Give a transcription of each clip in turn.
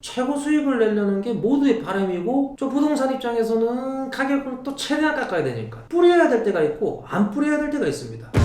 최고 수익을 내려는 게 모두의 바람이고 저 부동산 입장에서는 가격을 또 최대한 깎아야 되니까 뿌려야 될 때가 있고 안 뿌려야 될 때가 있습니다.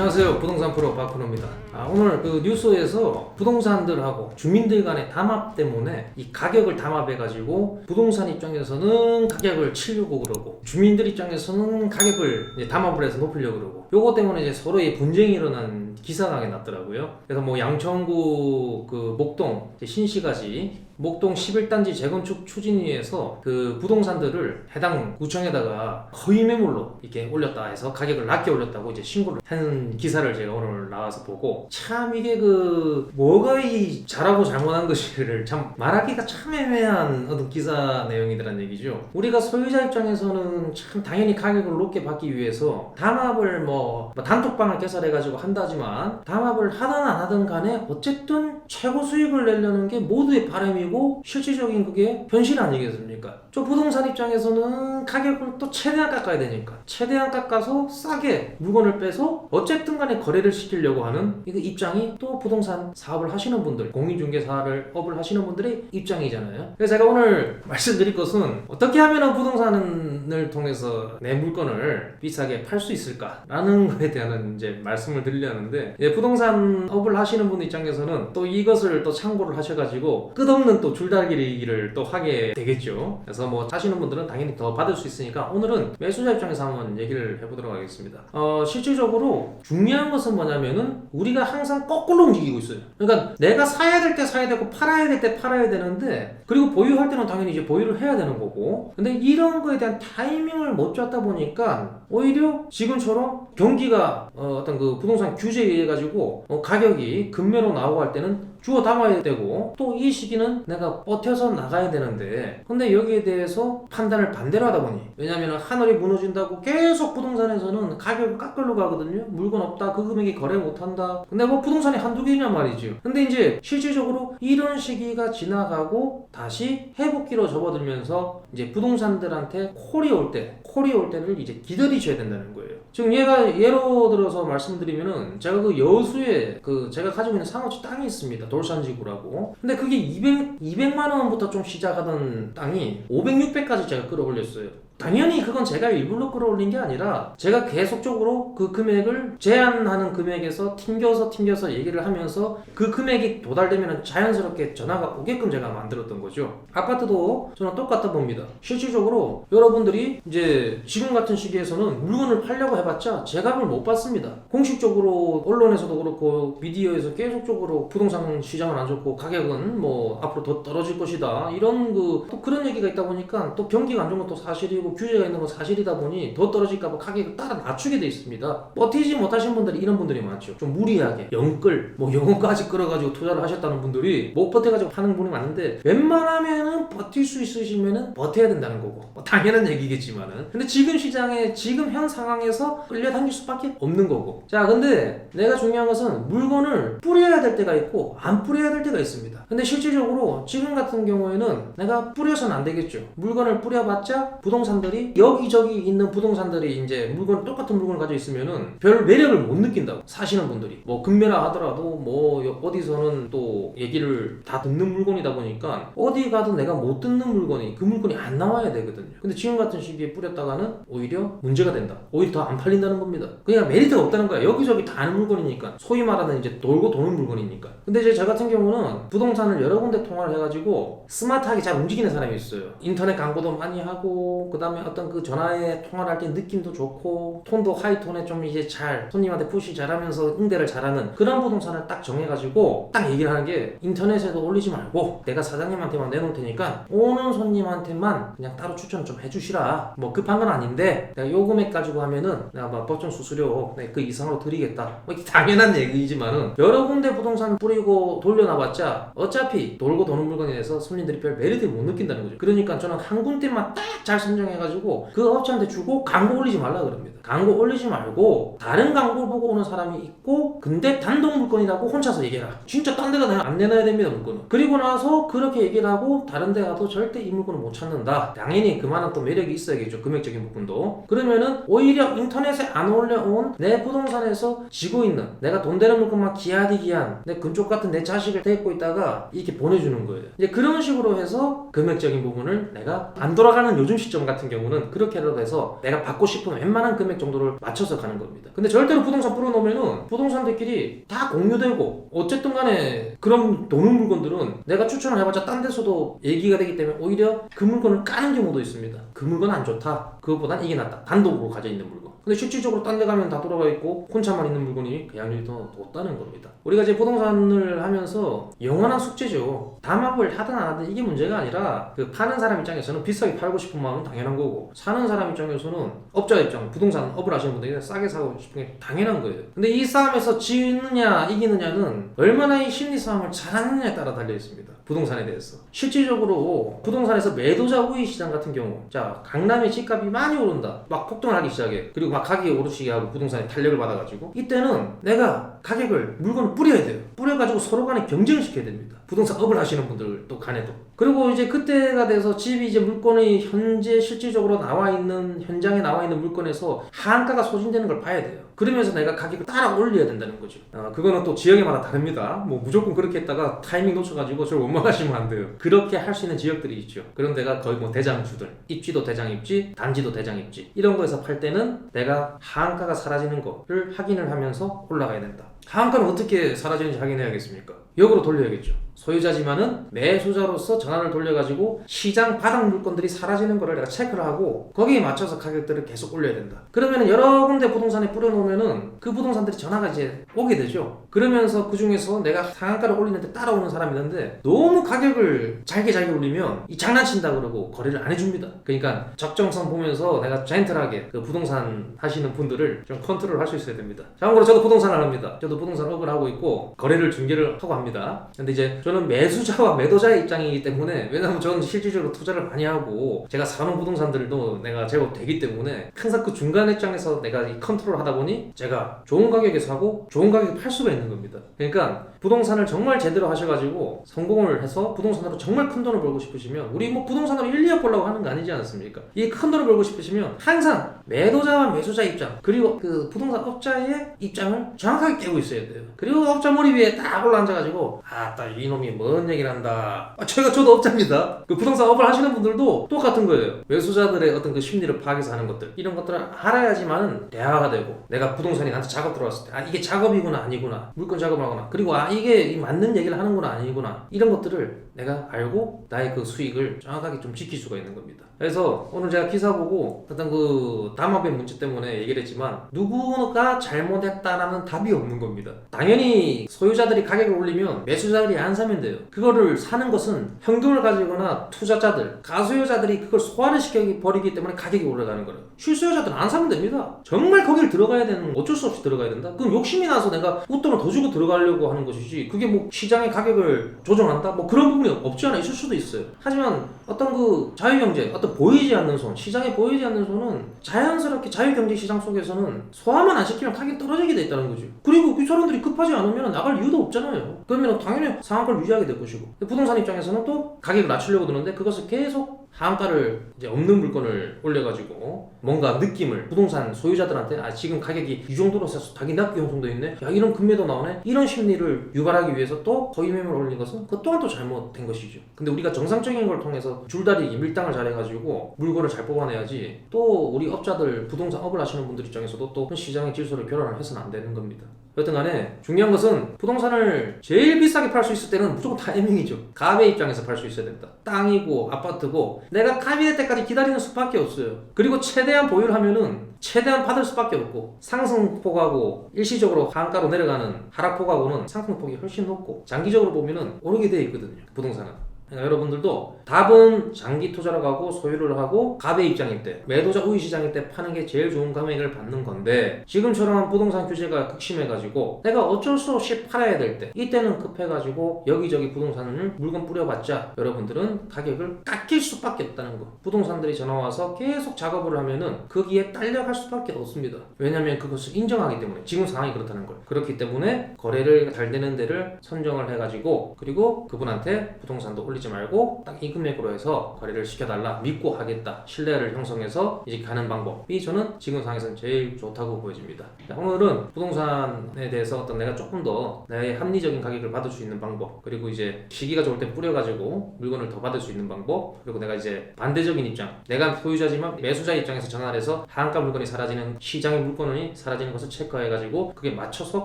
안녕하세요. 부동산 프로 박근호입니다. 아, 오늘 그 뉴스에서 부동산들하고 주민들 간의 담합 때문에 이 가격을 담합해가지고 부동산 입장에서는 가격을 치려고 그러고 주민들 입장에서는 가격을 담합을 해서 높이려고 그러고 요거 때문에 이제 서로의 분쟁이 일어난 기사가 났더라고요. 그래서 뭐 양천구 그 목동 신시가지 목동 11단지 재건축 추진위에서 그 부동산들을 해당 구청에다가 허위 매물로 이렇게 올렸다 해서 가격을 낮게 올렸다고 이제 신고를 한 기사를 제가 오늘 나와서 보고 참 이게 그 뭐가 이 잘하고 잘못한 것이를 참 말하기가 참 애매한 어떤 기사 내용이더란 얘기죠. 우리가 소유자 입장에서는 참 당연히 가격을 높게 받기 위해서 담합을 뭐, 뭐 단톡방을 개설해가지고 한다지만 담합을 하든 안 하든 간에 어쨌든 최고 수익을 내려는 게 모두의 바람이고 실질적인 그게 현실 아니겠습니까? 저 부동산 입장에서는 가격을 또 최대한 깎아야 되니까 최대한 깎아서 싸게 물건을 빼서 어쨌든 간에 거래를 시키려고 하는 이 입장이 또 부동산 사업을 하시는 분들 공인중개사를 업을 하시는 분들의 입장이잖아요. 그래서 제가 오늘 말씀드릴 것은 어떻게 하면 부동산 을 통해서 내 물건을 비싸게 팔 수 있을까라는 거에 대한 이제 말씀을 드리려는데 예, 부동산 업을 하시는 분 입장에서는 또 이것을 또 참고를 하셔가지고 끝없는 또 줄다리기를 또 하게 되겠죠. 그래서 뭐 하시는 분들은 당연히 더 받을 수 있으니까 오늘은 매수자 입장에서 한번 얘기를 해보도록 하겠습니다. 어, 실질적으로 중요한 것은 뭐냐면은 우리가 항상 거꾸로 움직이고 있어요. 그러니까 내가 사야 될 때 사야 되고 팔아야 될 때 팔아야 되는데 그리고 보유할 때는 당연히 이제 보유를 해야 되는 거고 근데 이런 거에 대한 타이밍을 못 잡다 보니까 오히려 지금처럼 경기가 어, 떤 그 부동산 규제에 의해 가지고 어, 가격이 급매로 나오고 할 때는 주워 담아야 되고 또 이 시기는 내가 버텨서 나가야 되는데 근데 여기에 대해서 판단을 반대로 하다 보니 왜냐면 하늘이 무너진다고 계속 부동산에서는 가격을 깎으려고 하거든요. 물건 없다 그 금액이 거래 못한다. 근데 뭐 부동산이 한두 개냐 말이죠 근데 이제 실질적으로 이런 시기가 지나가고 다시 회복기로 접어들면서 이제 부동산들한테 콜이 올 때 콜이 올 때를 이제 기다리셔야 된다는 거예요. 지금 얘가 예로 들어서 말씀드리면은 제가 그 여수에 그 제가 가지고 있는 상호지 땅이 있습니다. 돌산지구라고. 근데 그게 200 200만 원부터 좀 시작하던 땅이 500, 600까지 제가 끌어올렸어요. 당연히 그건 제가 일부러 끌어올린 게 아니라 제가 계속적으로 그 금액을 제한하는 금액에서 튕겨서 튕겨서 얘기를 하면서 그 금액이 도달되면 자연스럽게 전화가 오게끔 제가 만들었던 거죠. 아파트도 저는 똑같다 봅니다. 실질적으로 여러분들이 이제 지금 같은 시기에서는 물건을 팔려고 해봤자 제값을 못 받습니다. 공식적으로 언론에서도 그렇고 미디어에서 계속적으로 부동산 시장은 안 좋고 가격은 뭐 앞으로 더 떨어질 것이다 이런 그 또 그런 얘기가 있다 보니까 또 경기가 안 좋은 것도 사실이고 규제가 있는 건 사실이다 보니 더 떨어질까봐 가격을 따라 낮추게 돼 있습니다. 버티지 못하신 분들이 이런 분들이 많죠. 좀 무리하게 영끌 뭐 영혼까지 끌어가지고 투자를 하셨다는 분들이 못 버텨가지고 파는 분이 많은데 웬만하면은 버틸 수 있으시면은 버텨야 된다는 거고 뭐 당연한 얘기겠지만은 근데 지금 시장에 지금 현 상황에서 끌려당길 수밖에 없는 거고 자 근데 내가 중요한 것은 물건을 뿌려야 될 때가 있고 안 뿌려야 될 때가 있습니다. 근데 실질적으로 지금 같은 경우에는 내가 뿌려서는 안 되겠죠. 물건을 뿌려봤자 부동산 들이 여기저기 있는 부동산들이 이제 물건 똑같은 물건을 가지고 있으면은 별 매력을 못 느낀다고 사시는 분들이 뭐 금매라 하더라도 뭐 어디서는 또 얘기를 다 듣는 물건이다 보니까 어디 가도 내가 못 듣는 물건이 그 물건이 안 나와야 되거든요. 근데 지금 같은 시기에 뿌렸다가는 오히려 문제가 된다. 오히려 더 안 팔린다는 겁니다. 그냥 메리트가 없다는 거야. 여기저기 다 아는 물건이니까 소위 말하는 이제 돌고 도는 물건이니까. 근데 이제 저 같은 경우는 부동산을 여러 군데 통화를 해가지고 스마트하게 잘 움직이는 사람이 있어요. 인터넷 광고도 많이 하고 그다음 에 어떤 그 전화에 통화를 할 때 느낌도 좋고 톤도 하이톤에 좀 이제 잘 손님한테 푸시 잘하면서 응대를 잘하는 그런 부동산을 딱 정해가지고 딱 얘기를 하는 게 인터넷에도 올리지 말고 내가 사장님한테만 내놓을 테니까 오는 손님한테만 그냥 따로 추천 좀 해주시라. 뭐 급한 건 아닌데 내가 요 금액 가지고 하면은 내가 뭐 법정 수수료 네, 그 이상으로 드리겠다. 뭐 당연한 얘기지만은 여러 군데 부동산 뿌리고 돌려놔봤자 어차피 돌고 도는 물건에 대해서 손님들이 별 메리트를 못 느낀다는 거죠. 그러니까 저는 한 군데만 딱 잘 선정해 선정 해가지고 그 업체한테 주고 광고 올리지 말라 그럽니다. 광고 올리지 말고 다른 광고 보고 오는 사람이 있고 근데 단독 물건이라고 혼자서 얘기해라. 진짜 딴 데가 내가 안 내놔야 됩니다 물건은. 그리고 나서 그렇게 얘기를 하고 다른 데 가도 절대 이 물건을 못 찾는다. 당연히 그만한 또 매력이 있어야겠죠 금액적인 부분도. 그러면은 오히려 인터넷에 안 올려온 내 부동산에서 지고 있는 내가 돈 되는 물건만 기하디기한 내 근쪽 같은 내 자식을 데리고 있다가 이렇게 보내주는 거예요. 이제 그런 식으로 해서 금액적인 부분을 내가 안 돌아가는 요즘 시점 같은 경우는 그렇게라도 해서 내가 받고 싶은 웬만한 금액 정도를 맞춰서 가는 겁니다. 근데 절대로 부동산 뿌려놓으면은 부동산들끼리 다 공유되고 어쨌든 간에 그런 도는 물건들은 내가 추천을 해봤자 딴 데서도 얘기가 되기 때문에 오히려 그 물건을 까는 경우도 있습니다. 그 물건 안 좋다. 그것보단 이게 낫다. 단독으로 가져 있는 물건. 근데 실질적으로 딴 데 가면 다 돌아가 있고 혼자만 있는 물건이 그 양률이 더 높다는 겁니다. 우리가 이제 부동산을 하면서 영원한 숙제죠. 담합을 하든 안 하든 이게 문제가 아니라 그 파는 사람 입장에서는 비싸게 팔고 싶은 마음은 당연한 거고 사는 사람 입장에서는 업자 입장, 부동산 업을 하시는 분들이 싸게 사고 싶은 게 당연한 거예요. 근데 이 싸움에서 지느냐 이기느냐는 얼마나 이 심리 싸움을 잘하느냐에 따라 달려 있습니다. 부동산에 대해서 실질적으로 부동산에서 매도자 우위 시장 같은 경우 자 강남의 집값이 많이 오른다 막 폭등을 하기 시작해 그리고 막 가격이 오르시게 하고 부동산이 탄력을 받아가지고 이때는 내가 가격을 물건을 뿌려야 돼요. 뿌려가지고 서로 간에 경쟁을 시켜야 됩니다 부동산 업을 하시는 분들도 간에도. 그리고 이제 그때가 돼서 집이 이제 물건이 현재 실질적으로 나와 있는 현장에 나와 있는 물건에서 하한가가 소진되는 걸 봐야 돼요. 그러면서 내가 가격을 따라 올려야 된다는 거죠. 어, 그거는 또 지역에마다 다릅니다. 뭐 무조건 그렇게 했다가 타이밍 놓쳐가지고 저를 원망하시면 안 돼요. 그렇게 할 수 있는 지역들이 있죠. 그런 데가 거의 뭐 대장주들 입지도 대장 입지 단지도 대장 입지 이런 거에서 팔 때는 내가 하한가가 사라지는 거를 확인을 하면서 올라가야 된다. 하한가는 어떻게 사라지는지 확인해야겠습니까? 역으로 돌려야겠죠 소유자지만은 매수자로서 전환을 돌려가지고 시장 바닥 물건들이 사라지는 거를 내가 체크를 하고 거기에 맞춰서 가격들을 계속 올려야 된다. 그러면은 여러 군데 부동산에 뿌려놓으면은 그 부동산들이 전화가 이제 오게 되죠. 그러면서 그 중에서 내가 상한가를 올리는데 따라오는 사람이 있는데 너무 가격을 잘게 잘게 올리면 이 장난친다 그러고 거래를 안 해줍니다. 그러니까 적정선 보면서 내가 젠틀하게 그 부동산 하시는 분들을 좀 컨트롤 할 수 있어야 됩니다. 참고로 저도 부동산을 합니다. 저도 부동산 업을 하고 있고 거래를 중개를 하고 합니다. 근데 이제 저는 매수자와 매도자의 입장이기 때문에 왜냐면 저는 실질적으로 투자를 많이 하고 제가 사는 부동산들도 내가 제법 되기 때문에 항상 그 중간 입장에서 내가 이 컨트롤 하다 보니 제가 좋은 가격에 사고 좋은 가격에 팔 수가 있는 겁니다. 그러니까 부동산을 정말 제대로 하셔가지고 성공을 해서 부동산으로 정말 큰 돈을 벌고 싶으시면 우리 뭐 부동산으로 1, 2억 벌라고 하는 거 아니지 않습니까? 이 큰 돈을 벌고 싶으시면 항상 매도자와 매수자 입장 그리고 그 부동산 업자의 입장을 정확하게 깨고 있어야 돼요. 그리고 업자 머리 위에 딱 올라앉아가지고 아따 이놈이 뭔 얘기를 한다. 아, 제가 저도 업자입니다. 그 부동산 업을 하시는 분들도 똑같은 거예요. 매수자들의 어떤 그 심리를 파악해서 하는 것들 이런 것들을 알아야지만 대화가 되고 내가 부동산이 나한테 작업 들어왔을 때 아 이게 작업이구나 아니구나 물건 작업을 하거나 그리고 아 이게 이 맞는 얘기를 하는구나 아니구나 이런 것들을 내가 알고 나의 그 수익을 정확하게 좀 지킬 수가 있는 겁니다. 그래서 오늘 제가 기사 보고 어떤 그 담합의 문제 때문에 얘기를 했지만 누구가 잘못했다라는 답이 없는 겁니다. 당연히 소유자들이 가격을 올리면 매수자들이 안 사면 돼요. 그거를 사는 것은 현금을 가지거나 투자자들, 가수요자들이 그걸 소화를 시켜 버리기 때문에 가격이 올라가는 거예요. 실수요자들은 안 사면 됩니다. 정말 거기를 들어가야 되는 어쩔 수 없이 들어가야 된다. 그럼 욕심이 나서 내가 웃돈을 더 주고 들어가려고 하는 것이지 그게 뭐 시장의 가격을 조정한다? 뭐 그런 부분이 없지 않아 있을 수도 있어요. 하지만 어떤 그 자유경제, 어떤 보이지 않는 손, 시장에 보이지 않는 손은 자연스럽게 자유경제 시장 속에서는 소화만 안 시키면 가격이 떨어지게 돼 있다는 거죠. 그리고 그 사람들이 급하지 않으면 나갈 이유도 없잖아요. 그러면 당연히 상한가를 유지하게 될 것이고 부동산 입장에서는 또 가격을 낮추려고 드는데 그것을 계속 하한가를 이제 없는 물건을 올려가지고 뭔가 느낌을 부동산 소유자들한테 아 지금 가격이 이 정도로 세서 자기 납기 형성도 있네? 야 이런 금매도 나오네? 이런 심리를 유발하기 위해서 또 거의 매물을 올린 것은 그 또한 또 잘못된 것이죠. 근데 우리가 정상적인 걸 통해서 줄다리기 밀당을 잘 해가지고 물건을 잘 뽑아내야지 또 우리 업자들 부동산 업을 하시는 분들 입장에서도 또 시장의 질서를 교란을 해서는 안 되는 겁니다 여튼 간에 중요한 것은 부동산을 제일 비싸게 팔 수 있을 때는 무조건 타이밍이죠. 갑의 입장에서 팔 수 있어야 된다. 땅이고 아파트고 내가 갑이 될 때까지 기다리는 수밖에 없어요. 그리고 최대한 보유를 하면은 최대한 받을 수밖에 없고 상승폭하고 일시적으로 한가로 내려가는 하락폭하고는 상승폭이 훨씬 높고 장기적으로 보면은 오르게 돼 있거든요. 부동산은. 그러니까 여러분들도 답은 장기 투자를 하고 소유를 하고 갑의 입장일 때 매도자 우위 시장일 때 파는 게 제일 좋은 감액을 받는 건데 지금처럼 부동산 규제가 극심해가지고 내가 어쩔 수 없이 팔아야 될 때 이때는 급해가지고 여기저기 부동산을 물건 뿌려봤자 여러분들은 가격을 깎일 수밖에 없다는 거. 부동산들이 전화 와서 계속 작업을 하면은 거기에 딸려갈 수밖에 없습니다. 왜냐면 그것을 인정하기 때문에 지금 상황이 그렇다는 걸. 그렇기 때문에 거래를 잘 되는 데를 선정을 해가지고 그리고 그분한테 부동산도 올리 지 말고 딱 이 금액으로 해서 거래를 시켜달라 믿고 하겠다 신뢰를 형성해서 이제 가는 방법이 저는 지금 상황에서는 제일 좋다고 보여집니다. 자, 오늘은 부동산에 대해서 어떤 내가 조금 더 나의 합리적인 가격을 받을 수 있는 방법 그리고 이제 시기가 좋을 때 뿌려가지고 물건을 더 받을 수 있는 방법 그리고 내가 이제 반대적인 입장 내가 소유자지만 매수자 입장에서 전환을 해서 하한가 물건이 사라지는 시장의 물건이 사라지는 것을 체크해가지고 그게 맞춰서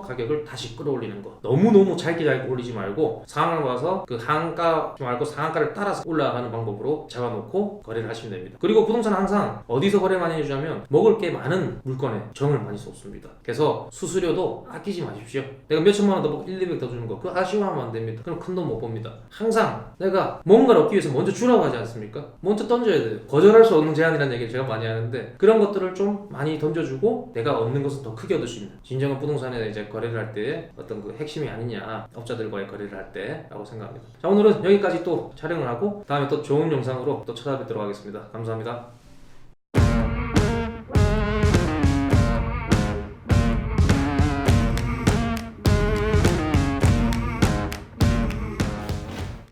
가격을 다시 끌어올리는 거 너무너무 잘게 잘게 올리지 말고 상황을 봐서 그 하한가 말고 상한가를 따라서 올라가는 방법으로 잡아놓고 거래를 하시면 됩니다. 그리고 부동산은 항상 어디서 거래 많이 해주냐면 먹을 게 많은 물건에 정을 많이 쏟습니다. 그래서 수수료도 아끼지 마십시오. 내가 몇천만 원 더 먹고 1, 200 더 주는 거 그거 아쉬워하면 안 됩니다. 그럼 큰 돈 못 봅니다. 항상 내가 뭔가를 얻기 위해서 먼저 주라고 하지 않습니까? 먼저 던져야 돼요. 거절할 수 없는 제안이라는 얘기를 제가 많이 하는데 그런 것들을 좀 많이 던져주고 내가 얻는 것은 더 크게 얻을 수 있는 진정한 부동산에 이제 거래를 할 때 어떤 그 핵심이 아니냐 업자들과의 거래를 할 때라고 생각합니다. 자 오늘은 여기까지 또 촬영을 하고 다음에 또 좋은 영상으로 또 찾아뵙도록 하겠습니다. 감사합니다